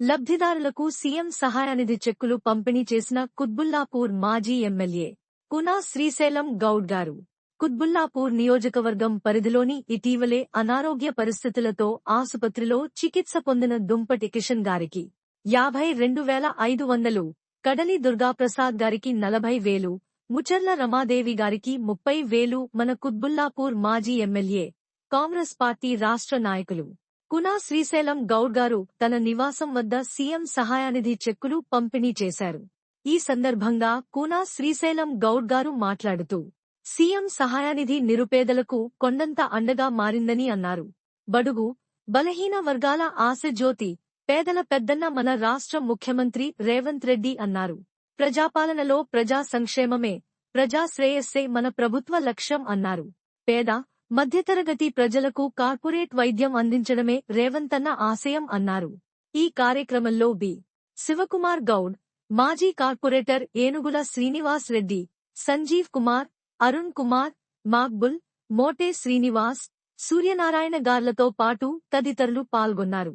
లబ్ధిదారులకు సీఎం సహాయనిధి చెక్కులు పంపిణీ చేసిన కుత్బుల్లాపూర్ మాజీ ఎమ్మెల్యే కునా శ్రీశైలం గౌడ్ గారు. కుత్బుల్లాపూర్ నియోజకవర్గం పరిధిలోని ఇటీవలే అనారోగ్య పరిస్థితులతో ఆసుపత్రిలో చికిత్స పొందిన దుంపటి కిషన్ గారికి యాభై రెండు వేల ఐదు వందలు కడలి దుర్గాప్రసాద్ గారికి నలభై వేలు ముచర్ల రమాదేవి గారికి ముప్పై వేలు మన కుత్బుల్లాపూర్ మాజీ ఎమ్మెల్యే కాంగ్రెస్ పార్టీ రాష్ట్ర నాయకులు. కునా శ్రీశైలం గౌడ్ గారు తన నివాసం వద్ద సీఎం సహాయనిధి చెక్కులు పంపిణీ చేశారు. ఈ సందర్భంగా కూనా శ్రీశైలం గౌడ్ గారు మాట్లాడుతూ సీఎం సహాయనిధి నిరుపేదలకు కొండంత అండగా మారిందని అన్నారు. బడుగు బలహీన వర్గాల ఆశజ్యోతి పేదల పెద్దన్న మన రాష్ట్ర ముఖ్యమంత్రి రేవంత్ రెడ్డి అన్నారు. ప్రజాపాలనలో ప్రజా సంక్షేమమే ప్రజాశ్రేయస్సే మన ప్రభుత్వ లక్ష్యం అన్నారు. పేద మధ్యతరగతి ప్రజలకు కార్పొరేట్ వైద్యం అందించడమే రేవంతన్న ఆశయం అన్నారు. ఈ కార్యక్రమంలో బి. శివకుమార్ గౌడ్ మాజీ కార్పొరేటర్ ఏనుగుల శ్రీనివాస్ రెడ్డి సంజీవ్ కుమార్ అరుణ్ కుమార్ మాక్బుల్ మోటే శ్రీనివాస్ సూర్యనారాయణ గార్లతో పాటు తదితరులు పాల్గొన్నారు.